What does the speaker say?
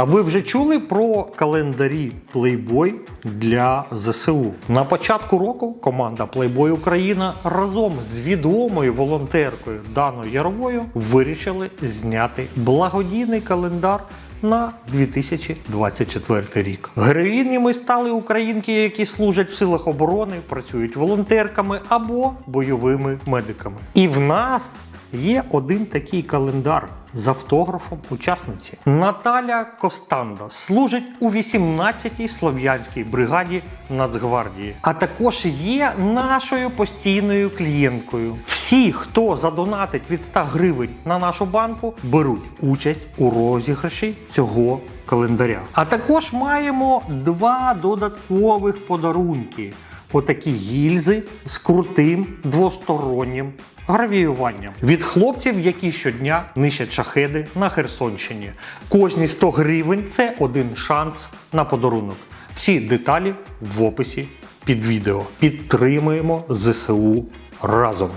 А ви вже чули про календарі Playboy для ЗСУ? На початку року команда Playboy Україна разом з відомою волонтеркою Даною Яровою вирішили зняти благодійний календар. На 2024 рік героїнями стали українки, які служать в силах оборони, працюють волонтерками або бойовими медиками. І в нас є один такий календар з автографом учасниці. Наталя Костанда служить у 18-й слов'янській бригаді Нацгвардії, а також є нашою постійною клієнткою. Всі, хто задонатить від 100 гривень на нашу банку, беруть участь у розіграші цього календаря. А також маємо два додаткових подарунки. Отакі гільзи з крутим двостороннім гравіюванням від хлопців, які щодня нищать шахеди на Херсонщині. Кожні 100 гривень це один шанс на подарунок. Всі деталі в описі під відео. Підтримуємо ЗСУ разом.